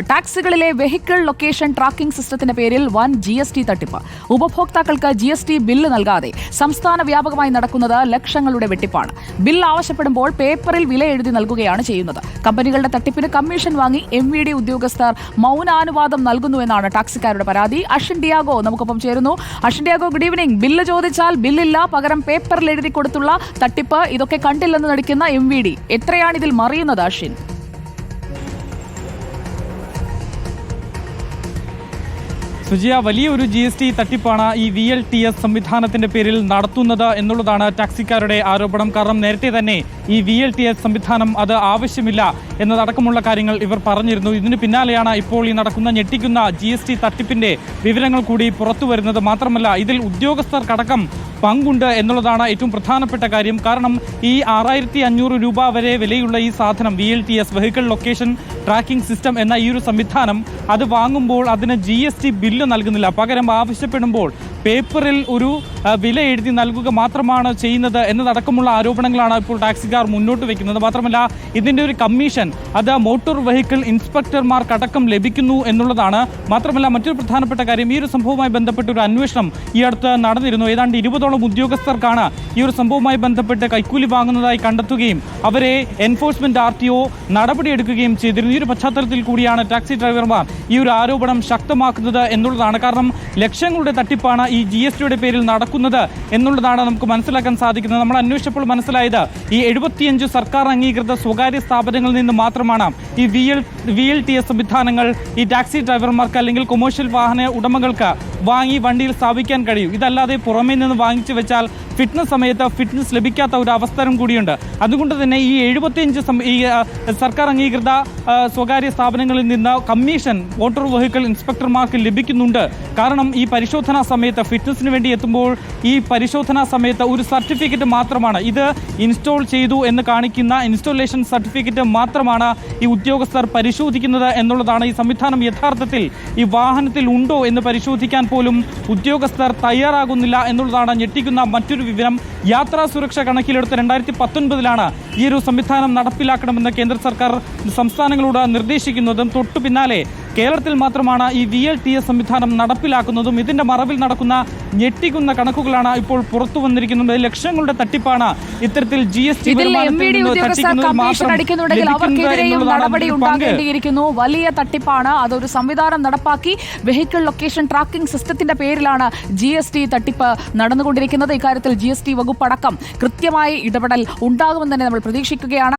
ടാക്സികളിലെ vehicle location tracking സിസ്റ്റത്തിന്റെ പേരിൽ വൻ ജി എസ് ടി തട്ടിപ്പ്. ഉപഭോക്താക്കൾക്ക് ജി എസ് ടി ബില്ല് നൽകാതെ സംസ്ഥാന വ്യാപകമായി നടക്കുന്നത് ലക്ഷങ്ങളുടെ വെട്ടിപ്പാണ്. ബിൽ ആവശ്യപ്പെടുമ്പോൾ പേപ്പറിൽ വില എഴുതി നൽകുകയാണ് ചെയ്യുന്നത്. കമ്പനികളുടെ തട്ടിപ്പിന് കമ്മീഷൻ വാങ്ങി എം വി ഡി ഉദ്യോഗസ്ഥർ മൗനാനുവാദം നൽകുന്നുവെന്നാണ് ടാക്സിക്കാരുടെ പരാതി. അഷിൻ ഡിയാഗോ നമുക്കൊപ്പം ചേരുന്നു. Ashin Diego good evening bill ചോദിച്ചാൽ ബില്ലില്ല പകരം പേപ്പറിൽ എഴുതി കൊടുത്തുള്ള തട്ടിപ്പ്. ഇതൊക്കെ കണ്ടില്ലെന്ന് നടിക്കുന്ന എം വി ഡി എത്രയാണ് ഇതിൽ മറിയുന്നത് അഷിൻ സുജിയ വലിയ ഒരു ജി എസ് ടി തട്ടിപ്പാണ് ഈ വി എൽ ടി എസ് സംവിധാനത്തിന്റെ പേരിൽ നടത്തുന്നത് എന്നുള്ളതാണ് ടാക്സിക്കാരുടെ ആരോപണം. കാരണം നേരത്തെ തന്നെ ഈ വി എൽ ടി എസ് സംവിധാനം അത് ആവശ്യമില്ല എന്നതടക്കമുള്ള കാര്യങ്ങൾ ഇവർ പറഞ്ഞിരുന്നു. ഇതിന് പിന്നാലെയാണ് ഇപ്പോൾ ഈ നടക്കുന്ന ഞെട്ടിക്കുന്ന ജി എസ് ടി തട്ടിപ്പിന്റെ വിവരങ്ങൾ കൂടി പുറത്തു വരുന്നത് മാത്രമല്ല ഇതിൽ ഉദ്യോഗസ്ഥർക്കടക്കം പങ്കുണ്ട് എന്നുള്ളതാണ് ഏറ്റവും പ്രധാനപ്പെട്ട കാര്യം. കാരണം ഈ ആറായിരത്തി അഞ്ഞൂറ് രൂപ വരെ വിലയുള്ള ഈ സാധനം V L T S vehicle location tracking system എന്ന ഈ ഒരു സംവിധാനം അത് വാങ്ങുമ്പോൾ അതിന് ജി എസ് ടി ബില്ല് നൽകുന്നില്ല. പകരം ആവശ്യപ്പെടുമ്പോൾ പേപ്പറിൽ ഒരു വില എഴുതി നൽകുക മാത്രമാണ് ചെയ്യുന്നത് എന്നതടക്കമുള്ള ആരോപണങ്ങളാണ് ഇപ്പോൾ ടാക്സിക്കാർ മുന്നോട്ട് വെക്കുന്നത്. മാത്രമല്ല ഇതിന്റെ ഒരു കമ്മീഷൻ അത് മോട്ടോർ വെഹിക്കിൾ ഇൻസ്പെക്ടർമാർക്കടക്കം ലഭിക്കുന്നു എന്നുള്ളതാണ്. മാത്രമല്ല മറ്റൊരു പ്രധാനപ്പെട്ട കാര്യം ഈ ഒരു സംഭവവുമായി ബന്ധപ്പെട്ട ഒരു അന്വേഷണം ഈ അടുത്ത് നടന്നിരുന്നു. ഏതാണ്ട് ഇരുപതോളം ഉദ്യോഗസ്ഥർക്കാണ് ഈ ഒരു സംഭവവുമായി ബന്ധപ്പെട്ട് കൈക്കൂലി വാങ്ങുന്നതായി കണ്ടെത്തുകയും അവരെ എൻഫോഴ്സ്മെന്റ് ആർ ടി ഒ നടപടിയെടുക്കുകയും ചെയ്തിരുന്നു. ഈ ഒരു പശ്ചാത്തലത്തിൽ കൂടിയാണ് ടാക്സി ഡ്രൈവർമാർ ഈ ഒരു ആരോപണം ശക്തമാക്കുന്നത് എന്നുള്ളതാണ്. കാരണം ലക്ഷങ്ങളുടെ തട്ടിപ്പാണ് ഈ ജി എസ് ടിയുടെ പേരിൽ നടക്കുന്നത് എന്നുള്ളതാണ് നമുക്ക് മനസ്സിലാക്കാൻ സാധിക്കുന്നത്. നമ്മൾ അന്വേഷിച്ചപ്പോൾ മനസ്സിലായത് ഈ എഴുപത്തിയഞ്ച് സർക്കാർ അംഗീകൃത സ്വകാര്യ സ്ഥാപനങ്ങളിൽ നിന്ന് മാത്രമാണ് ഈ V L V L T S സംവിധാനങ്ങൾ ഈ ടാക്സി ഡ്രൈവർമാർക്ക് അല്ലെങ്കിൽ കൊമേഴ്ഷ്യൽ വാഹന ഉടമകൾക്ക് വാങ്ങി വണ്ടിയിൽ സ്ഥാപിക്കാൻ കഴിയും. ഇതല്ലാതെ പുറമേ നിന്ന് വാങ്ങിച്ചു വെച്ചാൽ ഫിറ്റ്നസ് സമയത്ത് ഫിറ്റ്നസ് ലഭിക്കാത്ത ഒരു അവസരം കൂടിയുണ്ട്. അതുകൊണ്ട് തന്നെ ഈ എഴുപത്തിയഞ്ച് ഈ സർക്കാർ അംഗീകൃത സ്വകാര്യ സ്ഥാപനങ്ങളിൽ നിന്ന് കമ്മീഷൻ മോട്ടോർ വെഹിക്കിൾ ഇൻസ്പെക്ടർമാർക്ക് ലഭിക്കുന്നുണ്ട്. കാരണം ഈ പരിശോധനാ സമയത്ത് ഫിറ്റ്നസിന് വേണ്ടി എത്തുമ്പോൾ ഈ പരിശോധനാ സമയത്ത് ഒരു സർട്ടിഫിക്കറ്റ് മാത്രമാണ്. ഇത് ഇൻസ്റ്റോൾ ചെയ്തു എന്ന് കാണിക്കുന്ന ഇൻസ്റ്റോളേഷൻ സർട്ടിഫിക്കറ്റ് മാത്രമാണ് ഈ ഉദ്യോഗസ്ഥർ പരിശോധിക്കുന്നത് എന്നുള്ളതാണ് ഈ സംവിധാനം യഥാർത്ഥത്തിൽ ഈ വാഹനത്തിൽ ഉണ്ടോ എന്ന് പരിശോധിക്കാൻ പോലും ഉദ്യോഗസ്ഥർ തയ്യാറാകുന്നില്ല എന്നുള്ളതാണ് ഞെട്ടിക്കുന്ന മറ്റൊരു വിവരം. യാത്രാ സുരക്ഷ കണക്കിലെടുത്ത് രണ്ടായിരത്തി പത്തൊൻപതിലാണ് ഈ ഒരു സംവിധാനം നടപ്പിലാക്കണമെന്ന് കേന്ദ്ര സർക്കാർ സംസ്ഥാനങ്ങളോട് നിർദ്ദേശിക്കുന്നതും തൊട്ടു പിന്നാലെ കേരളത്തിൽ മാത്രമാണ് ഈ വി എൽ ടി എസ് സംവിധാനം നടപ്പിലാക്കുന്നതും ഇതിന്റെ മറവിൽ നടക്കുന്ന ഞെട്ടിക്കുന്ന കണക്കുകളാണ് ഇപ്പോൾ പുറത്തു വന്നിരിക്കുന്നത്. ലക്ഷങ്ങളുടെ തട്ടിപ്പാണ് ഇത്തരത്തിൽ ജി എസ് ടി വലിയ തട്ടിപ്പാണ്. അതൊരു സംവിധാനം നടപ്പാക്കി വെഹിക്കിൾ ലൊക്കേഷൻ ട്രാക്കിംഗ് സിസ്റ്റത്തിന്റെ പേരിലാണ് ജി എസ് ടി തട്ടിപ്പ് നടന്നുകൊണ്ടിരിക്കുന്നത്. ഇക്കാര്യത്തിൽ ജി എസ് ടി വകുപ്പടക്കം കൃത്യമായി ഇടപെടൽ ഉണ്ടാകുമെന്ന് തന്നെ നമ്മൾ പ്രതീക്ഷിക്കുകയാണ്.